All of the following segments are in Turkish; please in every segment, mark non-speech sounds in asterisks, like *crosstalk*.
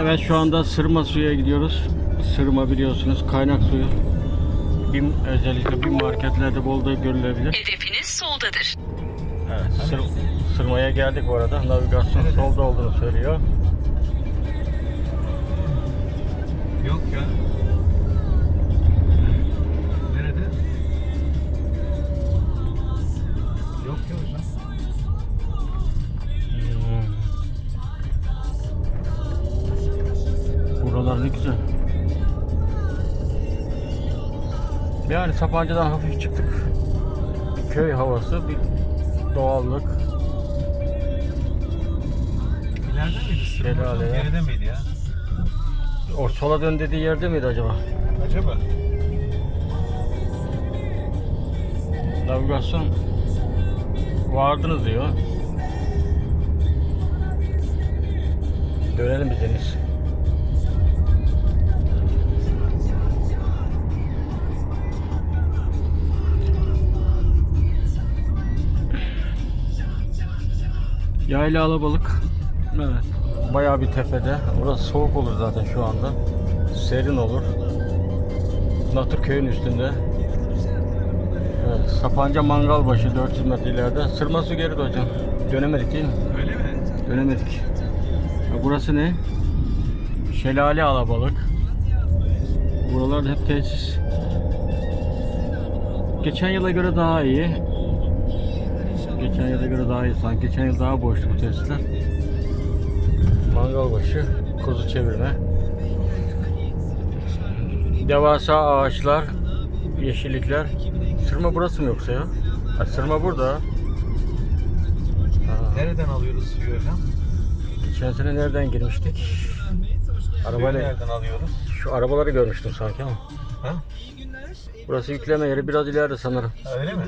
Evet şu anda Sırma suya gidiyoruz. Sırma biliyorsunuz kaynak suyu. Bir, özellikle bir marketlerde bolda görülebilir. Hedefiniz soldadır. Evet, sır, Sırma'ya geldik bu arada. Navigasyon solda olduğunu söylüyor. Yok ya. Yani Sapanca'dan hafif çıktık. Bir köy havası, bir doğallık. İleride miydi? Şelale. Geride miydi ya? O sola dön dediği yerde miydi acaba? Acaba? Navigasyon vardınız diyor. Dönelim biz Deniz. Yayla alabalık. Evet. Bayağı bir tepede. Burası soğuk olur zaten şu anda. Serin olur. Natır köyün üstünde. Evet, Sapanca Mangalbaşı 400 metre ileride. Sırma su geride hocam. Dönemedik değil mi? Öyle mi? Dönemedik. Ha, Burası ne? Şelale alabalık. Buralar hep tesis. Geçen yıla göre daha iyi. Geçen yıla göre daha iyi sanki. Geçen yıl daha boştu bu tesisler. Mangalbaşı, kuzu çevirme. Devasa ağaçlar, yeşillikler. Sırma burası mı yoksa ya? Ha, sırma burada. Ha, Nereden alıyoruz suyu hocam? geçen sene nereden girmiştik? Suyu Arabayla nereden alıyoruz? şu arabaları görmüştüm sanki ama. Ha? Burası yükleme yeri biraz ileride sanırım. Ha, Öyle mi?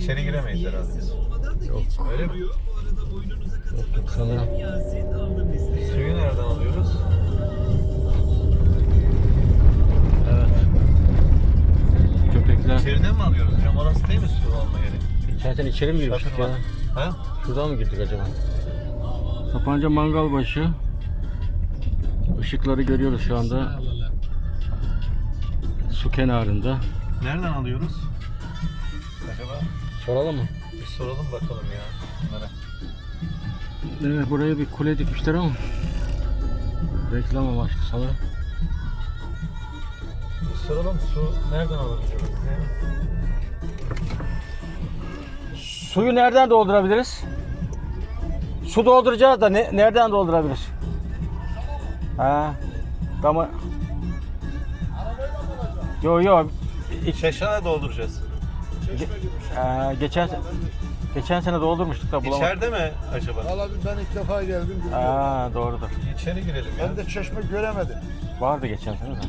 İçeri giremeyiz herhalde. Yok, Öyle mi? yok, yok sanırım. Suyu nereden alıyoruz? Evet. Köpekler. İçeriden mi alıyoruz hocam? Orası değil mi su alma yeri? Sene içeri mi girmiştik ya? Ha? Şuradan mı girdik acaba? Sapanca Mangalbaşı. Işıkları görüyoruz şu anda. Su kenarında. Nereden alıyoruz? Acaba Soralım mı? bir soralım bakalım ya bunlara. Evet buraya bir kule dikmişler ama reklam amaçlı sanırım. Bir soralım su nereden? Ne? Suyu nereden doldurabiliriz? Su dolduracağız da ne, nereden doldurabiliriz? Ha, ama Yo yo Şaşana dolduracağız. Ee, geçen geçen sene doldurmuştuk da bulamadık. İçeride mi acaba? Valla ben ilk defa geldim. bilmiyorum. Aa, doğrudur. İçeri girelim ya. Ben de çeşme göremedim. Vardı geçen sene de.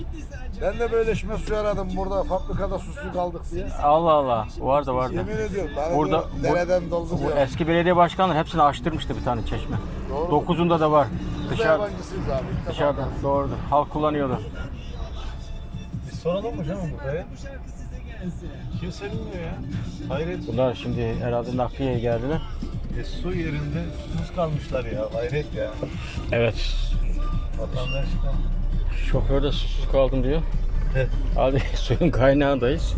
Ben de böyle içme suyu aradım burada fabrikada susuz kaldık diye. Allah Allah. Vardı vardı. Yemin ediyorum bana Burada- diyor, dereden doldu Bu diyor. eski belediye başkanları hepsini açtırmıştı bir tane çeşme. Doğru. Dokuzunda da var. Biz de Dışarı, yabancısıyız abi. ilk defa dışarıda. Doğrudur. Halk kullanıyordu. Soralım mı canım burada ya? Kimse bilmiyor ya. Hayret. Bunlar şimdi herhalde nakliyeye geldiler. E, su yerinde susuz kalmışlar ya. Hayret ya. Evet. Vatandaşlar. Şoför de susuz kaldım diyor. Evet. Abi *laughs* suyun kaynağındayız.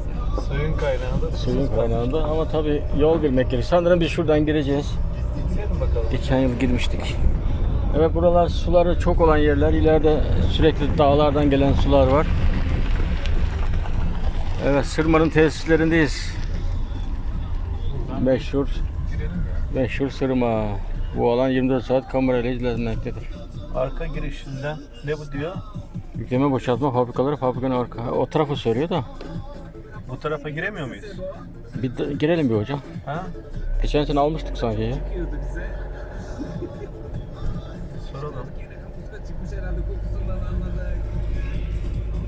Suyun kaynağında Suyun kalmış. kaynağında ama tabii yol bilmek gerekiyor. Sanırım biz şuradan gireceğiz. Gidelim bakalım. Geçen yıl girmiştik. Evet buralar suları çok olan yerler. İleride sürekli dağlardan gelen sular var. Evet Sırma'nın tesislerindeyiz. Meşhur meşhur Sırma. Bu alan 24 saat kamerayla izlenmektedir. Arka girişinden ne bu diyor? Yükleme boşaltma fabrikaları fabrikanın arka. O tarafı söylüyor da. Bu tarafa giremiyor muyuz? Bir de- girelim bir hocam. Ha? Geçen sene almıştık sanki ya. Soralım. çıkmış herhalde kokusundan anladık.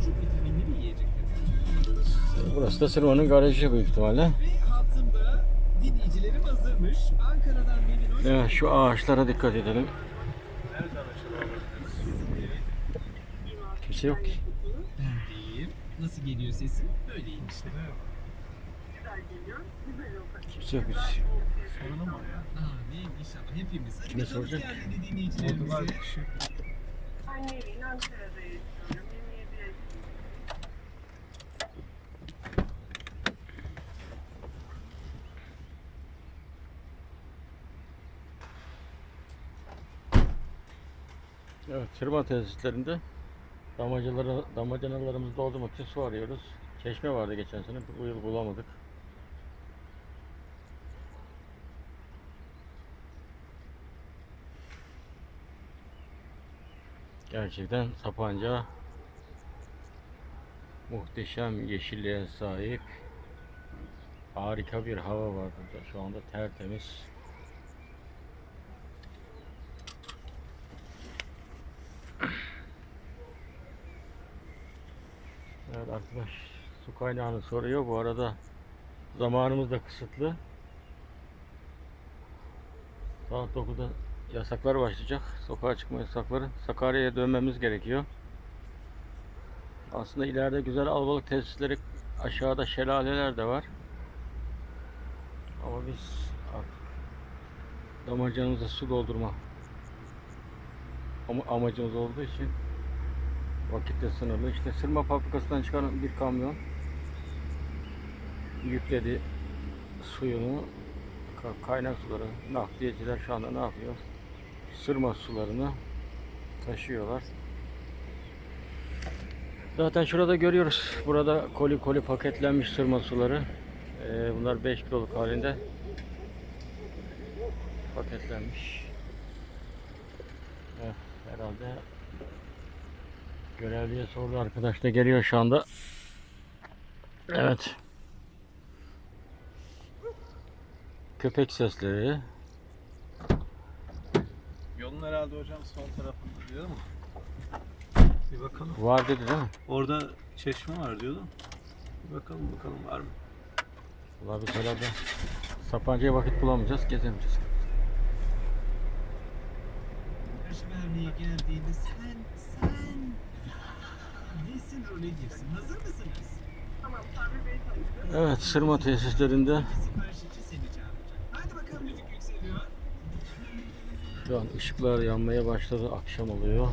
Çok vitaminli bir yiyecektir. Burası da Sırma'nın garajı büyük ihtimalle. Evet şu ağaçlara dikkat edelim. Kimse yok ki. Nasıl geliyor sesim? Böyleymiş. Kimse yok. Hiç. Soralım mı ya? Amin inşallah hepimiz. Kime soracak? Orada var bir şey. Ankara'da Evet, tırma tesislerinde damacanaları, damacanalarımızı doldurmak için su arıyoruz. Çeşme vardı geçen sene, bu yıl bulamadık. Gerçekten Sapanca muhteşem yeşilliğe sahip. Harika bir hava var burada. Şu anda tertemiz. Evet arkadaş su kaynağını soruyor. Bu arada zamanımız da kısıtlı. Saat 9'da yasaklar başlayacak. Sokağa çıkma yasakları. Sakarya'ya dönmemiz gerekiyor. Aslında ileride güzel albalık tesisleri aşağıda şelaleler de var. Ama biz artık damacanımıza su doldurma ama amacımız olduğu için vakitte sınırlı. İşte sırma fabrikasından çıkan bir kamyon yükledi suyunu ka- kaynak suları nakliyeciler şu anda ne yapıyor? Sırma sularını taşıyorlar. Zaten şurada görüyoruz. Burada koli koli paketlenmiş sırma suları. Ee, bunlar 5 kiloluk halinde paketlenmiş. Evet, herhalde görevliye sordu arkadaş da geliyor şu anda. Evet. Köpek sesleri. Yolun herhalde hocam sol tarafında diyor mu? Bir bakalım. Var dedi değil mi? Orada çeşme var diyordu. Bir bakalım bakalım var mı? Valla biz herhalde Sapanca'ya vakit bulamayacağız, gezemeyeceğiz. Karşı vermeye geldiğinde sen, sen nesin role girsin. Hazır mısınız? Tamam, Sabri Bey tanıştım. Evet, sırma tesislerinde Sipariş için seni çağıracak. Hadi bakalım müzik yükseliyor. şu an ışıklar yanmaya başladı, akşam oluyor. 9.30.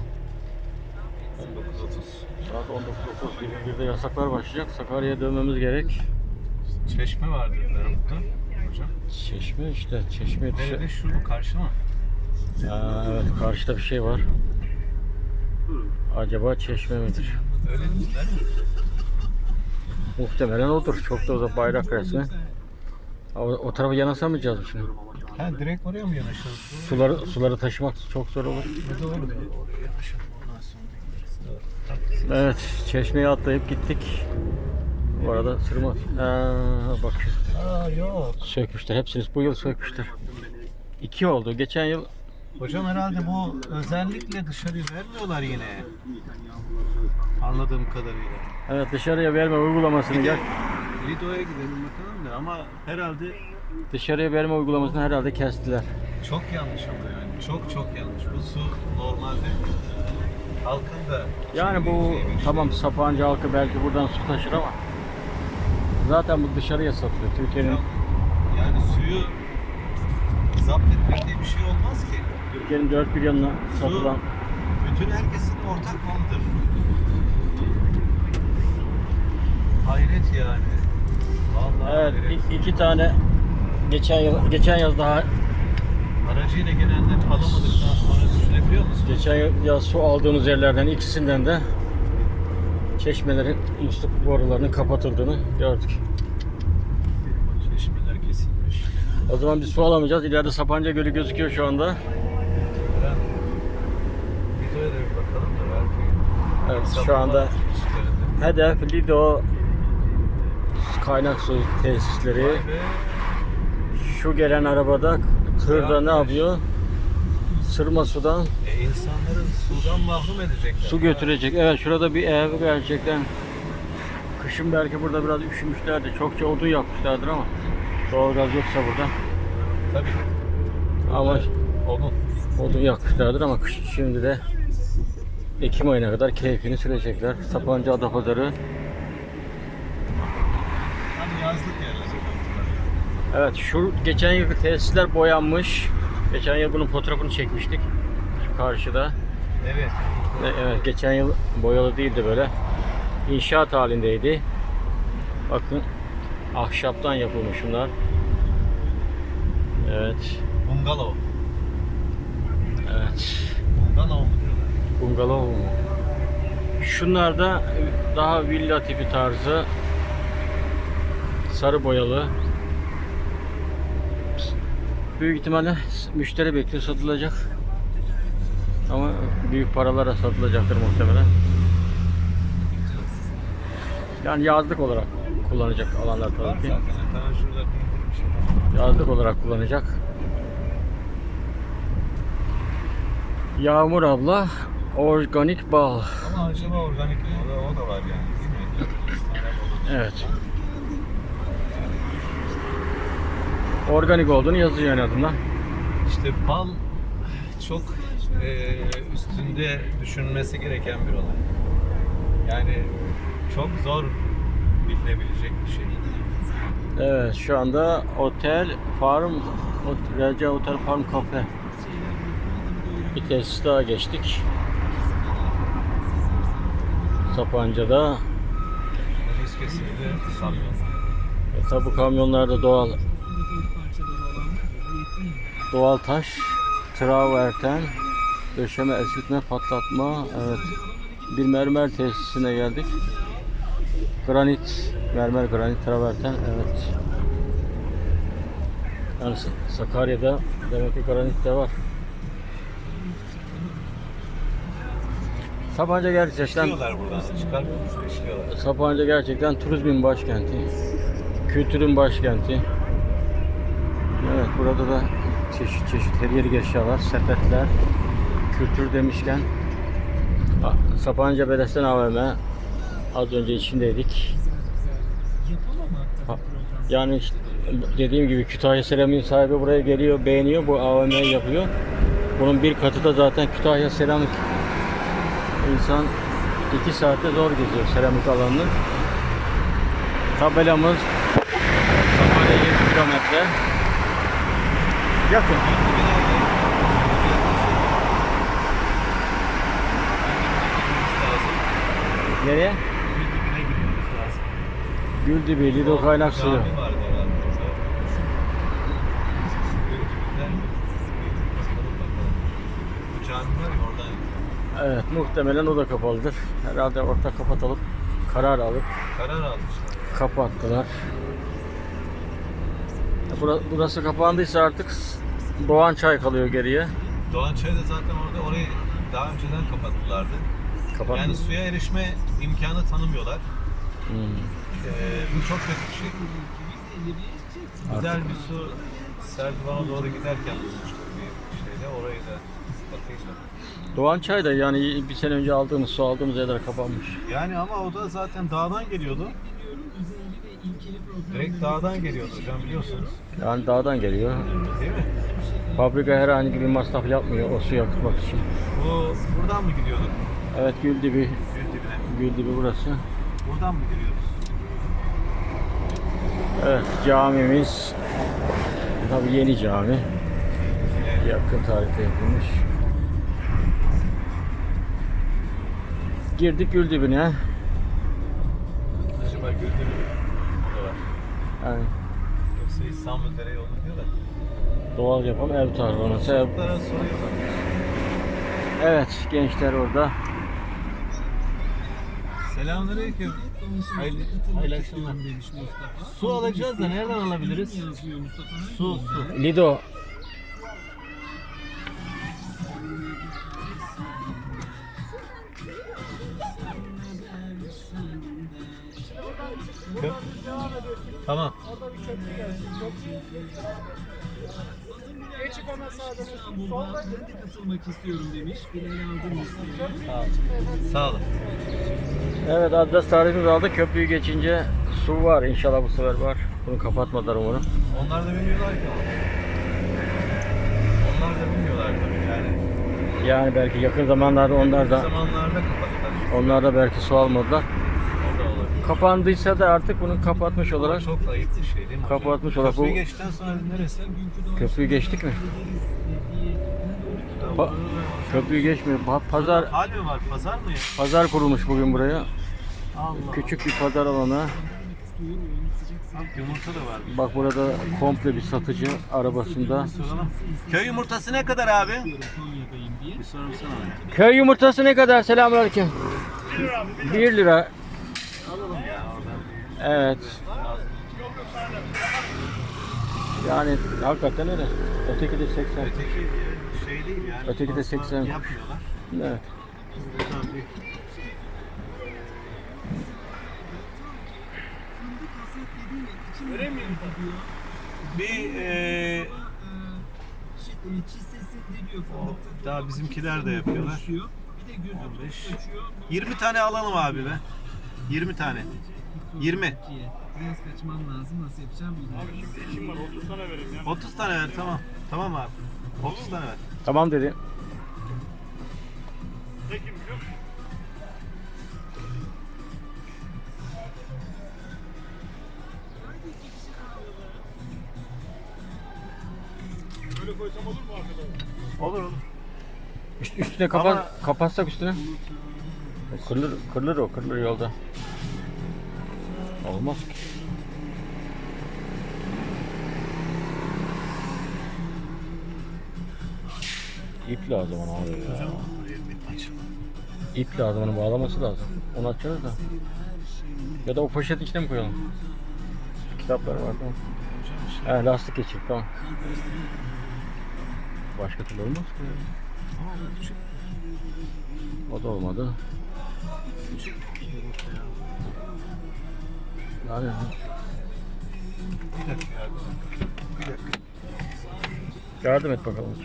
Saat 19.30, 21'de yasaklar başlayacak. Sakarya'ya dönmemiz gerek. Çeşme var dediler burada. Hocam. Çeşme işte, çeşme. Nerede şu karşı mı? Aa, evet, karşıda bir şey var. Acaba çeşme midir? Öyle mi? Muhtemelen odur. Çok da uzak bayrak resmi. O, o tarafa yanaşamayacağız mı şimdi? Ha direkt oraya mı yanaşalım? Suları, suları taşımak çok zor olur. Doğru doğru. Oraya yanaşalım. Ondan sonra gideriz. Evet, çeşmeye atlayıp gittik. Bu arada sırma... Aa, bak Aa yok. sökmüşler. Hepsini bu yıl sökmüşler. İki oldu. Geçen yıl Hocam herhalde bu özellikle dışarı vermiyorlar yine. Anladığım kadarıyla. evet dışarıya verme uygulamasını Bir de gel. Lido'ya gidelim bakalım da ama herhalde Dışarıya verme uygulamasını herhalde kestiler. çok yanlış ama yani. Çok çok yanlış. Bu su normalde halkın da Yani bu tamam Sapanca halkı belki buradan su taşır ama zaten bu dışarıya satılıyor. Türkiye'nin yani suyu zapt etmek diye bir şey olmaz ki. Türkiye'nin dört bir yanına satılan bütün herkesin ortak malıdır. Hayret yani. Vallahi Evet, hayret. i- iki tane geçen yıl geçen yaz daha Aracıyla gelenler alamadıktan sonra düşünebiliyor musun? geçen yaz su aldığımız yerlerden ikisinden de çeşmelerin musluk borularının kapatıldığını gördük. Çeşmeler kesilmiş. O zaman biz su alamayacağız. İleride Sapanca Gölü gözüküyor şu anda. Ben videoya da bir bakalım da belki. Evet, şu anda hedef Lido kaynak su tesisleri. Şu gelen arabada tırda ne yapıyor? Sırma sudan E, insanları sudan mahrum edecekler. su götürecek. Evet şurada bir ev gerçekten kışın belki burada biraz üşümüşlerdi. Çokça odun yakmışlardır ama doğalgaz yoksa burada. Tabii. Ama Onun. odun yakmışlardır ama kış şimdi de Ekim ayına kadar keyfini sürecekler. Sapanca Adapazarı. Hani yazlık yerler. Evet şu geçen yıl tesisler boyanmış. Geçen yıl bunun fotoğrafını çekmiştik. Şu karşıda. Evet. Evet, geçen yıl boyalı değildi böyle. İnşaat halindeydi. Bakın ahşaptan yapılmış şunlar. Evet, Bungalov. evet. Bungalov mu? Bungalov mu? Şunlar da daha villa tipi tarzı. Sarı boyalı. Büyük ihtimalle müşteri bekliyor satılacak. Ama büyük paralara satılacaktır muhtemelen. Yani yazlık olarak kullanacak alanlar tabii ki. şey. Yazlık olarak kullanacak. Yağmur abla organik bal. Ama acaba organik mi? O da, o da var yani? Evet. Organik olduğunu yazıyor en azından. İşte bal çok e, üstünde düşünülmesi gereken bir olay. Yani çok zor bilinebilecek bir şey. Evet şu anda Otel Farm Raja Otel Farm Cafe bir tesis daha geçtik. Sapanca'da kesiminde kamyon. e, tabi bu kamyonlarda doğal doğal taş, traverten, döşeme, esiltme, patlatma, evet. Bir mermer tesisine geldik. Granit, mermer granit, traverten, evet. Yani Sa- Sakarya'da demek ki granit de var. Sapanca gerçekten İşliyorlar buradan. İşliyorlar. Sapanca gerçekten turizmin başkenti. Kültürün başkenti. Evet burada da çeşit çeşit hediyelik eşyalar, sepetler, kültür demişken A- Sapanca Bedesten AVM az önce içindeydik. Ha, Yani işte dediğim gibi Kütahya Seramik'in sahibi buraya geliyor, beğeniyor, bu AVM'yi yapıyor. Bunun bir katı da zaten Kütahya Seramik. İnsan iki saatte zor geziyor seramik alanını. Tabelamız Sakarya 20 kilometre. Yakın. Nereye? Lazım. Güldibi, Lido kaynak suyu. Cami vardı herhalde orada. Gölcük'ten Bu cami var ya oradan Evet, muhtemelen o da kapalıdır. Herhalde orta kapatalım. Karar alıp karar almışlar. kapattılar. Bura- Burası kapandıysa artık Doğan Çay kalıyor geriye. Doğan Çay da zaten orada orayı daha önceden kapattılardı. Kapat. Yani suya erişme imkanı tanımıyorlar. Hmm. Ee, bu çok kötü bir şey. Güzel bir su Serdivan'a doğru giderken bulmuştuk bir şeyde. Orayı da. Doğan Çay da yani bir sene önce aldığımız su aldığımız yerler kapanmış. Yani ama o da zaten dağdan geliyordu. Direkt dağdan geliyordu hocam biliyorsunuz. Yani dağdan geliyor. Değil mi? Fabrika herhangi bir masraf yapmıyor o suyu akıtmak için. Bu buradan mı gidiyorduk? Evet Güldibi, Gül dibine. Güldibi burası. Buradan mı giriyoruz? Evet camimiz tabi yeni cami. Yakın tarihte yapılmış. Girdik Gül dibi mi? O da var. Yani Yoksa İstanbul Dere yolu diyor da. doğal yapım ev tarzı orası. Ev-. Evet gençler orada. Selamünaleyküm. Hayırlı, hayırlı akşamlar. Su alacağız da nereden alabiliriz? Su, su. Lido Tamam. Geçik ona sağdan üstü. İstanbul'da ben de katılmak istiyorum demiş. Bilal aldım istiyor. Sağ olun. Sağ olun. Evet adres tarihimizi aldık. Köprüyü geçince su var. İnşallah bu sefer var. Bunu kapatmadılar umarım. Onlar da bilmiyorlar ki. Onlar da bilmiyorlar tabii yani. Yani belki yakın zamanlarda onlar da zamanlarda kapattılar. onlar da belki su almadılar. Kapandıysa da artık bunu kapatmış olarak çok ayıp bir şey değil mi? Kapatmış olarak Köprüyü bu- geçtikten sonra neresi? köprüyü geçtik mi? Burada Köprüyü geçmiyor. Pa- Pazar Hal mi var? Pazar mı ya? pazar kurulmuş bugün buraya. Allah. Küçük bir pazar alanı. Bak yumurta da var. Bak burada komple bir satıcı arabasında. Soralım. Köy yumurtası ne kadar abi? Bir sorsana. Köy yumurtası ne kadar? Selamünaleyküm. 1 lira. Evet. Yani hakikaten öyle. Öteki de 80. Öteki şey değil yani. Öteki de fazla 80. Yapmıyorlar. Evet. Bir eee daha bizimkiler de yapıyorlar. Bir de gözü 15. açıyor. 20 tane alalım abi be. 20 tane. 20. Biraz kaçman lazım. Nasıl yapacağım bilmiyorum. 30 tane ver tamam. Tamam abi. 30 tane ver. Tamam dedi. Olur olur. Üst, üstüne kapat, Ama- kapatsak üstüne. Kırılır, kırılır o, kırılır yolda. Olmaz ki. İp lazım ona abi ya. İp lazım onu bağlaması lazım. Onu açarız da. Ya da o poşetin içine mi koyalım? Kitaplar var tamam. He lastik geçir tamam. Başka türlü olmaz ki. O da olmadı. Bir dakika ya. Bir dakika. yardım et bakalım.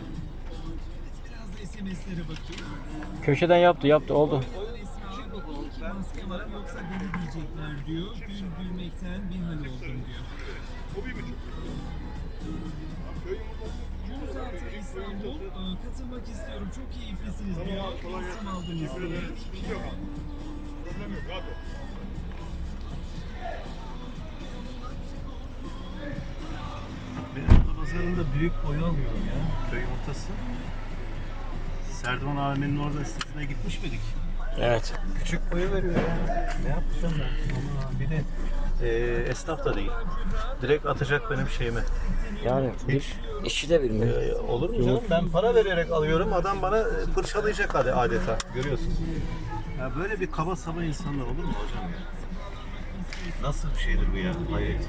Köşeden yaptı, yaptı, oldu. Oyun esnasında bakıyor ki maske var yoksa deli diyecekler diyor. Gül gülmekten bir hal oldum diyor. Yunus Altı İstanbul, katılmak istiyorum. Çok keyiflisiniz diyor. İsim aldınız diye. Ben büyük boy alıyorum ya. Köy yumurtası. Serdivan AVM'nin orada sitesine gitmiş miydik? Evet. Küçük boyu veriyor ya. Ne yapacağım ben? Aman bir de e, esnaf da değil. Direkt atacak benim şeyimi. Yani bir işi de bilmiyor. E, olur mu canım? Ben para vererek alıyorum. Adam bana e, fırçalayacak hadi adeta. Görüyorsun. Ya böyle bir kaba saba insanlar olur mu hocam ya? Nasıl bir şeydir bu ya? Hayret.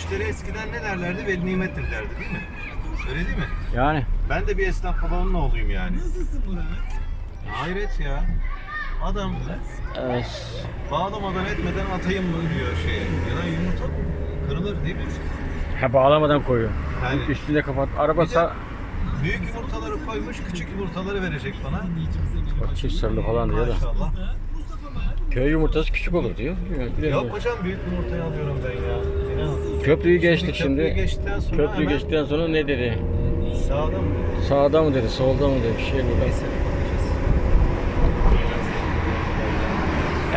Müşteri eskiden ne derlerdi? Veli nimettir derdi değil mi? Öyle değil mi? Yani Ben de bir esnaf falanın oğluyum yani. Nasılsın Murat? Hayret ya. Adam evet. bağlamadan etmeden atayım mı diyor şeye. Ya da yumurta kırılır değil mi? Ha bağlamadan koyuyor. Yani Üstünde kapat. Araba Bir de- sağ... büyük yumurtaları koymuş, küçük yumurtaları verecek bana. Bak çift sarılı falan diyor da. Maşallah. Köy yumurtası küçük olur diyor. Bilmiyorum. Yok hocam büyük yumurtayı alıyorum ben ya. İnan. Köprüyü geçtik Köprüyü şimdi. geçtikten sonra Köprüyü hemen geçtikten sonra ne dedi? Sağda mı? Sağda mı dedi, solda mı dedi bir şey dedi. Neyse bakacağız.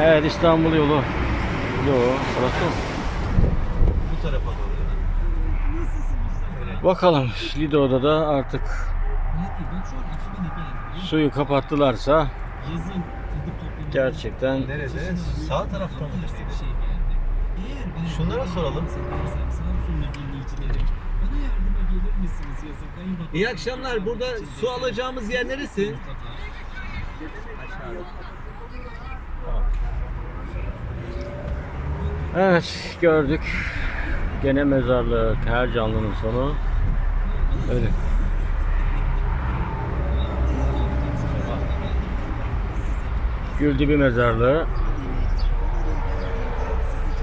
Evet İstanbul yolu. Yo, orası mı? Bu tarafa doğru değil mi? Bakalım Lido'da da artık Ben şu an 2000'e geldim. suyu kapattılarsa Yazın gidip gerçekten Nerede? Sağ tarafta mı? şey yazın? Kayınbabam- İyi akşamlar. Burada su alacağımız yer neresi? Evet gördük. Gene mezarlık her canlının sonu. Öyle. Güldibi mezarlığı.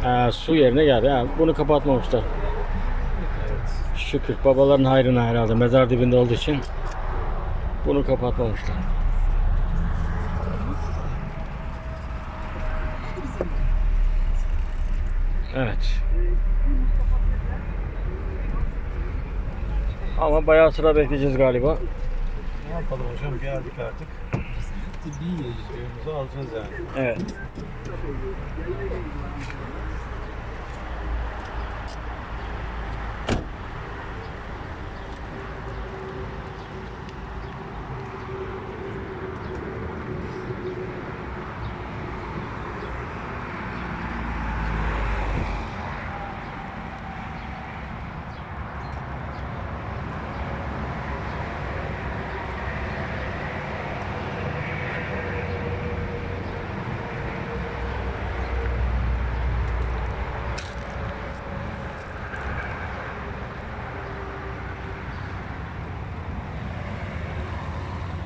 Ha, su yerine geldi. Ha, bunu kapatmamışlar. Şükür babaların hayrına herhalde mezar dibinde olduğu için bunu kapatmamışlar. Evet. Ama bayağı sıra bekleyeceğiz galiba. Ne yapalım hocam? Geldik artık. Tıbbi Suyumuzu alacağız yani. Evet.